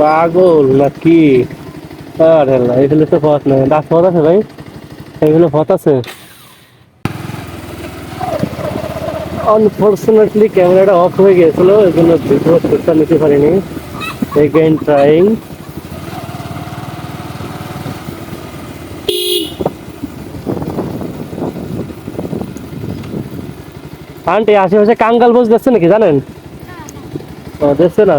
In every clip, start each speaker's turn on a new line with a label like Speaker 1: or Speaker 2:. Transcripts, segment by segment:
Speaker 1: পাগল নাকি? আরে এগুলো তো পথ নয় রাত পথ আছে ভাই? এগুলো পথ আছে? আনফর্চুনেটলি ক্যামেরাটা অফ হয়ে গিয়েছিল এই জন্য ভিডিও করতে নিতে পারিনি। এগেইন ট্রাইং আন্টি আশেপাশে কাঙ্গাল বস দেখছে নাকি জানেন? দেখছে না?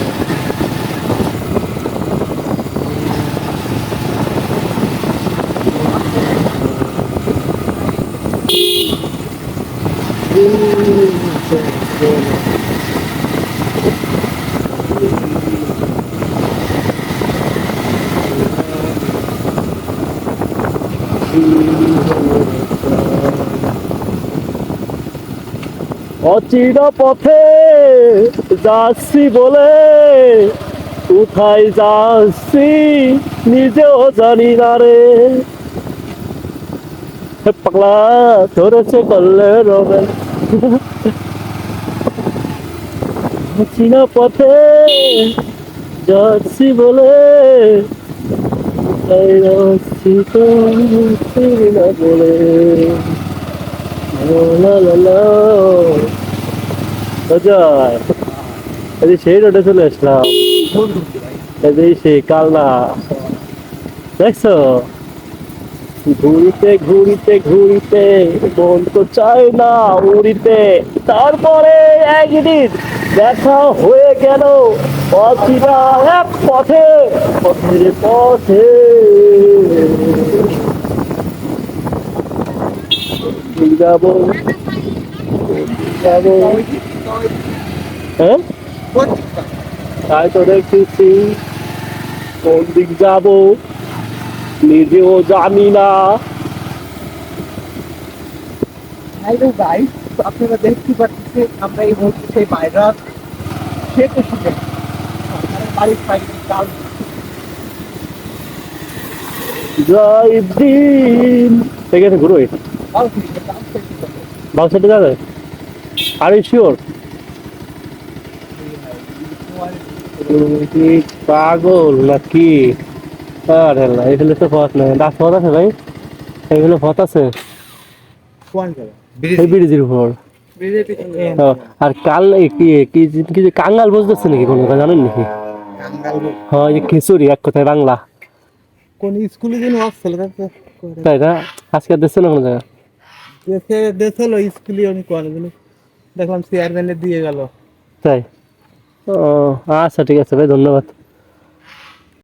Speaker 1: অচির পথে যাচ্ছি বলে কোথায় যাচ্ছি নিজেও জানি না রে। পাগলা ধরেছে করলে রবে। অচিনা পথে যাচ্ছি বলে কোথায় যাচ্ছি তো চিনি না বলে অজয় এই সেই রোডে চলে আসলাম। এই যে সেই কালনা। দেখছ? ঘুরিতে ঘুরিতে ঘুরিতে, মন তো চায় না উড়িতে। তারপরে একদিন দেখা হয়ে গেল। পথে পথে। যাব হ্যাঁ? তাই তো দেখতেছি। কোন দিক যাব? নিজেও জানি না।
Speaker 2: আপনারা দেখতে পাচ্ছেন আমরা এই মুহূর্তে সেই ভাইরাস বাড়ির সাইডে কাল
Speaker 1: জয় দিন ঠিক আছে ঘুরো বাউ সাইডে যাবে? আর শিওর কি পাগল নাকি? আরে এগুলো তো পথ নয় রাত পথ আছে ভাই? এগুলো পথ আছে?
Speaker 2: কোন জায়গা
Speaker 1: এই ব্রিজের উপর। আর কাল কি কাঙ্গাল বুঝতেছে নাকি কোনো কথা জানেন নাকি? হ্যাঁ এই খিচুড়ি এক কথায় বাংলা।
Speaker 2: কোন স্কুলে যেন আসছিল
Speaker 1: তাই না? আজকে দেখছে না কোনো জায়গা
Speaker 2: দেশে দেশ হলো স্কুলে উনি কোয়ালিগুলো দেখলাম চেয়ারম্যানে দিয়ে গেল।
Speaker 1: তাই? ও আচ্ছা ঠিক আছে ভাই ধন্যবাদ।